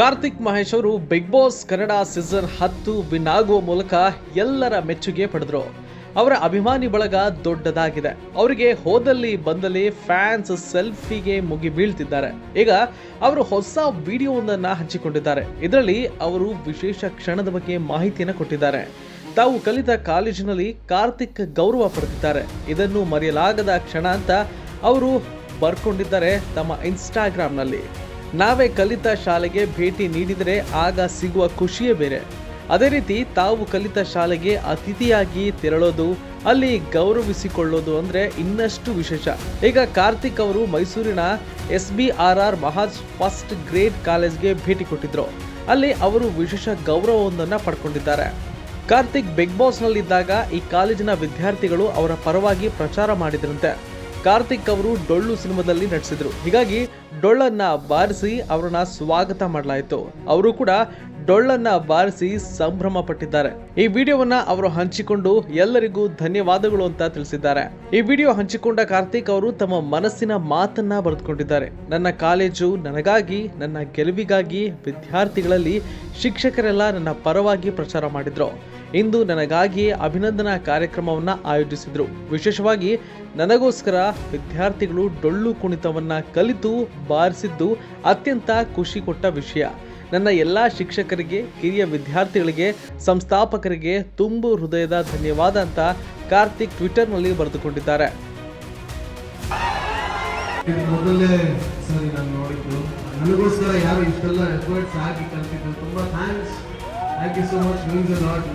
ಕಾರ್ತಿಕ್ ಮಹೇಶ್ ಅವರು Bigg Boss Kannada season ಹತ್ತು win ಆಗುವ ಮೂಲಕ ಎಲ್ಲರ ಮೆಚ್ಚುಗೆ ಪಡೆದರು. ಅವರ ಅಭಿಮಾನಿ ಬಳಗ ದೊಡ್ಡದಾಗಿದೆ. ಅವರಿಗೆ ಹೋದಲ್ಲಿ ಬಂದಲ್ಲಿ ಫ್ಯಾನ್ಸ್ ಸೆಲ್ಫಿಗೆ ಮುಗಿ ಬೀಳ್ತಿದ್ದಾರೆ. ಈಗ ಅವರು ಹೊಸ ವಿಡಿಯೋವೊಂದನ್ನ ಹಂಚಿಕೊಂಡಿದ್ದಾರೆ. ಇದರಲ್ಲಿ ಅವರು ವಿಶೇಷ ಕ್ಷಣದ ಬಗ್ಗೆ ಮಾಹಿತಿಯನ್ನು ಕೊಟ್ಟಿದ್ದಾರೆ. ತಾವು ಕಲಿತ ಕಾಲೇಜಿನಲ್ಲಿ ಕಾರ್ತಿಕ್ ಗೌರವ ಪಡೆದಿದ್ದಾರೆ. ಇದನ್ನು ಮರೆಯಲಾಗದ ಕ್ಷಣ ಅಂತ ಅವರು ಬರ್ಕೊಂಡಿದ್ದಾರೆ ತಮ್ಮ ಇನ್ಸ್ಟಾಗ್ರಾಮ್ನಲ್ಲಿ ನಾವೇ ಕಲಿತ ಶಾಲೆಗೆ ಭೇಟಿ ನೀಡಿದರೆ ಆಗ ಸಿಗುವ ಖುಷಿಯೇ ಬೇರೆ. ಅದೇ ರೀತಿ ತಾವು ಕಲಿತ ಶಾಲೆಗೆ ಅತಿಥಿಯಾಗಿ ತೆರಳೋದು, ಅಲ್ಲಿ ಗೌರವಿಸಿಕೊಳ್ಳೋದು ಅಂದರೆ ಇನ್ನಷ್ಟು ವಿಶೇಷ. ಈಗ ಕಾರ್ತಿಕ್ ಅವರು ಮೈಸೂರಿನ ಎಸ್ ಬಿ ಆರ್ ಆರ್ ಮಹಾಜ್ ಫಸ್ಟ್ ಗ್ರೇಡ್ ಕಾಲೇಜ್ಗೆ ಭೇಟಿ ಕೊಟ್ಟಿದ್ರು. ಅಲ್ಲಿ ಅವರು ವಿಶೇಷ ಗೌರವವೊಂದನ್ನು ಪಡ್ಕೊಂಡಿದ್ದಾರೆ. ಕಾರ್ತಿಕ್ ಬಿಗ್ ಬಾಸ್ನಲ್ಲಿದ್ದಾಗ ಈ ಕಾಲೇಜಿನ ವಿದ್ಯಾರ್ಥಿಗಳು ಅವರ ಪರವಾಗಿ ಪ್ರಚಾರ ಮಾಡಿದ್ರಂತೆ. ಕಾರ್ತಿಕ್ ಅವರು ಡೊಳ್ಳು ಸಿನಿಮಾದಲ್ಲಿ ನಟಿಸಿದ್ರು. ಹೀಗಾಗಿ ಡೊಳ್ಳನ್ನ ಬಾರಿಸಿ ಅವರನ್ನ ಸ್ವಾಗತ ಮಾಡಲಾಯಿತು. ಅವರು ಕೂಡ ಡೊಳ್ಳನ್ನ ಬಾರಿಸಿ ಸಂಭ್ರಮ ಪಟ್ಟಿದ್ದಾರೆ ಈ ವಿಡಿಯೋವನ್ನ ಅವರು ಹಂಚಿಕೊಂಡು ಎಲ್ಲರಿಗೂ ಧನ್ಯವಾದಗಳು ಅಂತ ತಿಳಿಸಿದ್ದಾರೆ. ಈ ವಿಡಿಯೋ ಹಂಚಿಕೊಂಡ ಕಾರ್ತಿಕ್ ಅವರು ತಮ್ಮ ಮನಸ್ಸಿನ ಮಾತನ್ನ ಬರೆದುಕೊಂಡಿದ್ದಾರೆ. ನನ್ನ ಕಾಲೇಜು ನನಗಾಗಿ, ನನ್ನ ಗೆಲುವಿಗಾಗಿ ವಿದ್ಯಾರ್ಥಿಗಳಲ್ಲಿ ಶಿಕ್ಷಕರೆಲ್ಲ ನನ್ನ ಪರವಾಗಿ ಪ್ರಚಾರ ಮಾಡಿದ್ರು. ಇಂದು ನನಗಾಗಿ ಅಭಿನಂದನಾ ಕಾರ್ಯಕ್ರಮವನ್ನ ಆಯೋಜಿಸಿದ್ರು. ವಿಶೇಷವಾಗಿ ನನಗೋಸ್ಕರ ವಿದ್ಯಾರ್ಥಿಗಳು ಡೊಳ್ಳು ಕುಣಿತವನ್ನ ಕಲಿತು, ಬಾರಿಸಿದ್ದು ಅತ್ಯಂತ ಖುಷಿ ಕೊಟ್ಟ ವಿಷಯ. ನನ್ನ ಎಲ್ಲ ಶಿಕ್ಷಕರಿಗೆ, ಹಿರಿಯ ವಿದ್ಯಾರ್ಥಿಗಳಿಗೆ, ಸಂಸ್ಥಾಪಕರಿಗೆ ತುಂಬು ಹೃದಯದ ಧನ್ಯವಾದ ಅಂತ ಕಾರ್ತಿಕ್ ಟ್ವಿಟರ್ನಲ್ಲಿ ಬರೆದುಕೊಂಡಿದ್ದಾರೆ. ಸರಿ ನಾನು ನನಗೋಸ್ಕರ ಯಾರು ಇಷ್ಟೆಲ್ಲ ಎಫರ್ಟ್ಸ್ ಹಾಕಿ ಕಲ್ತಿದ್ದು ತುಂಬ thanks thank you so much means lot